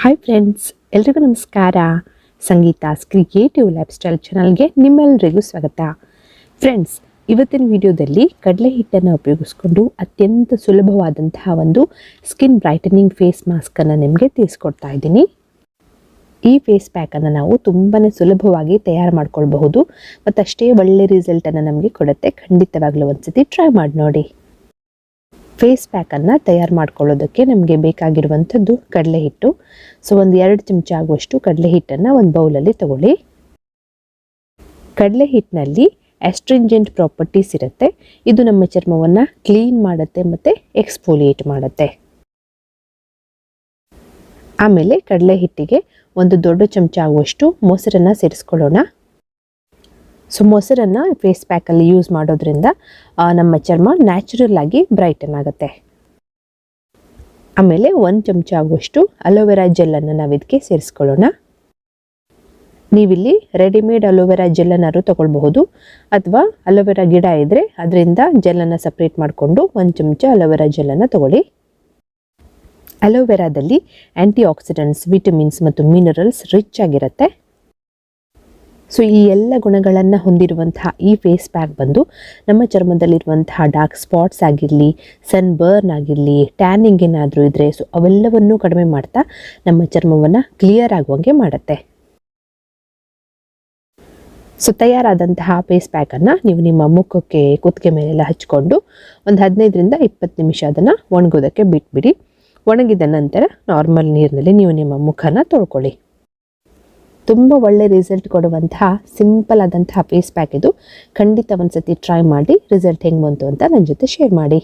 Hi friends ಎಲ್ರಿಗೂ ನಮಸ್ಕಾರ. ಸಂಗೀತಾಸ್ creative life style ಚಾನಲ್ಗೆ ನಿಮ್ಮೆಲ್ಲರಿಗೂ ಸ್ವಾಗತ. ಫ್ರೆಂಡ್ಸ್ ಇವತ್ತಿನ ವಿಡಿಯೋದಲ್ಲಿ ಕಡಲೆ ಹಿಟ್ಟನ್ನು ಉಪಯೋಗಿಸ್ಕೊಂಡು ಅತ್ಯಂತ ಸುಲಭವಾದಂತಹ ಒಂದು ಸ್ಕಿನ್ ಬ್ರೈಟನಿಂಗ್ ಫೇಸ್ ಮಾಸ್ಕನ್ನು ನಿಮಗೆ ತಿಳಿಸ್ಕೊಡ್ತಾ ಇದ್ದೀನಿ. ಈ ಫೇಸ್ ಪ್ಯಾಕನ್ನು ನಾವು ತುಂಬಾ ಸುಲಭವಾಗಿ ತಯಾರು ಮಾಡ್ಕೊಳ್ಬಹುದು. ಮತ್ತು ಅಷ್ಟೇ ಒಳ್ಳೆ ರಿಸಲ್ಟನ್ನು ನಮಗೆ ಕೊಡುತ್ತೆ. ಖಂಡಿತವಾಗ್ಲೂ ಒಂದ್ಸತಿ ಟ್ರೈ ಮಾಡಿ ನೋಡಿ. ಫೇಸ್ ಪ್ಯಾಕನ್ನು ತಯಾರು ಮಾಡ್ಕೊಳ್ಳೋದಕ್ಕೆ ನಮಗೆ ಬೇಕಾಗಿರುವಂಥದ್ದು ಕಡಲೆ ಹಿಟ್ಟು. ಸೊ ಒಂದು ಎರಡು ಚಮಚ ಆಗುವಷ್ಟು ಕಡಲೆ ಹಿಟ್ಟನ್ನು ಒಂದು ಬೌಲಲ್ಲಿ ತಗೊಳ್ಳಿ. ಕಡಲೆ ಹಿಟ್ಟಿನಲ್ಲಿ ಆಸ್ಟ್ರಿಂಜೆಂಟ್ ಪ್ರಾಪರ್ಟೀಸ್ ಇರುತ್ತೆ. ಇದು ನಮ್ಮ ಚರ್ಮವನ್ನು ಕ್ಲೀನ್ ಮಾಡುತ್ತೆ ಮತ್ತು ಎಕ್ಸ್ಪೋಲಿಯೇಟ್ ಮಾಡುತ್ತೆ. ಆಮೇಲೆ ಕಡಲೆ ಹಿಟ್ಟಿಗೆ ಒಂದು ದೊಡ್ಡ ಚಮಚ ಆಗುವಷ್ಟು ಮೊಸರನ್ನು ಸೇರಿಸ್ಕೊಳ್ಳೋಣ. ಸೊ ಮೊಸರನ್ನು ಫೇಸ್ ಪ್ಯಾಕಲ್ಲಿ ಯೂಸ್ ಮಾಡೋದ್ರಿಂದ ನಮ್ಮ ಚರ್ಮ ನ್ಯಾಚುರಲ್ ಆಗಿ ಬ್ರೈಟನ್ ಆಗುತ್ತೆ. ಆಮೇಲೆ ಒಂದು ಚಮಚ ಆಗುವಷ್ಟು ಅಲೋವೆರಾ ಜೆಲ್ಲನ್ನು ನಾವು ಇದಕ್ಕೆ ಸೇರಿಸ್ಕೊಳ್ಳೋಣ. ನೀವಿಲ್ಲಿ ರೆಡಿಮೇಡ್ ಅಲೋವೆರಾ ಜೆಲ್ಲನ್ನಾರು ತೊಗೊಳ್ಬಹುದು. ಅಥವಾ ಅಲೋವೆರಾ ಗಿಡ ಇದ್ದರೆ ಅದರಿಂದ ಜೆಲ್ಲನ್ನು ಸಪ್ರೇಟ್ ಮಾಡಿಕೊಂಡು ಒಂದು ಚಮಚ ಅಲೋವೆರಾ ಜೆಲ್ಲನ್ನು ತಗೊಳ್ಳಿ. ಅಲೋವೆರಾದಲ್ಲಿ ಆ್ಯಂಟಿ ಆಕ್ಸಿಡೆಂಟ್ಸ್ ವಿಟಮಿನ್ಸ್ ಮತ್ತು ಮಿನರಲ್ಸ್ ರಿಚ್ ಆಗಿರುತ್ತೆ. ಸೊ ಈ ಎಲ್ಲ ಗುಣಗಳನ್ನು ಹೊಂದಿರುವಂತಹ ಈ ಫೇಸ್ ಪ್ಯಾಕ್ ಬಂದು ನಮ್ಮ ಚರ್ಮದಲ್ಲಿರುವಂತಹ ಡಾರ್ಕ್ ಸ್ಪಾಟ್ಸ್ ಆಗಿರಲಿ ಸನ್ ಬರ್ನ್ ಆಗಿರಲಿ ಟ್ಯಾನಿಂಗ್ ಏನಾದರೂ ಇದ್ದರೆ ಸೊ ಅವೆಲ್ಲವನ್ನೂ ಕಡಿಮೆ ಮಾಡ್ತಾ ನಮ್ಮ ಚರ್ಮವನ್ನು ಕ್ಲಿಯರ್ ಆಗುವಂಗೆ ಮಾಡುತ್ತೆ. ಸೊ ತಯಾರಾದಂತಹ ಫೇಸ್ ಪ್ಯಾಕನ್ನು ನೀವು ನಿಮ್ಮ ಮುಖಕ್ಕೆ, ಕುತ್ತಿಗೆ ಮೇಲೆಲ್ಲ ಹಚ್ಕೊಂಡು ಒಂದು ಹದಿನೈದರಿಂದ ಇಪ್ಪತ್ತು ನಿಮಿಷ ಅದನ್ನು ಒಣಗೋದಕ್ಕೆ ಬಿಟ್ಬಿಡಿ. ಒಣಗಿದ ನಂತರ ನಾರ್ಮಲ್ ನೀರಿನಲ್ಲಿ ನೀವು ನಿಮ್ಮ ಮುಖನ ತೊಳ್ಕೊಳ್ಳಿ. ತುಂಬ ಒಳ್ಳೆ ರಿಸಲ್ಟ್ ಕೊಡುವಂತಹ ಸಿಂಪಲ್ ಆದಂತಹ ಫೇಸ್ ಪ್ಯಾಕ್ ಇದು. ಖಂಡಿತ ಒಂದ್ಸತಿ ಟ್ರೈ ಮಾಡಿ ರಿಸಲ್ಟ್ ಹೆಂಗೆ ಬಂತು ಅಂತ ನನ್ನ ಜೊತೆ ಶೇರ್ ಮಾಡಿ.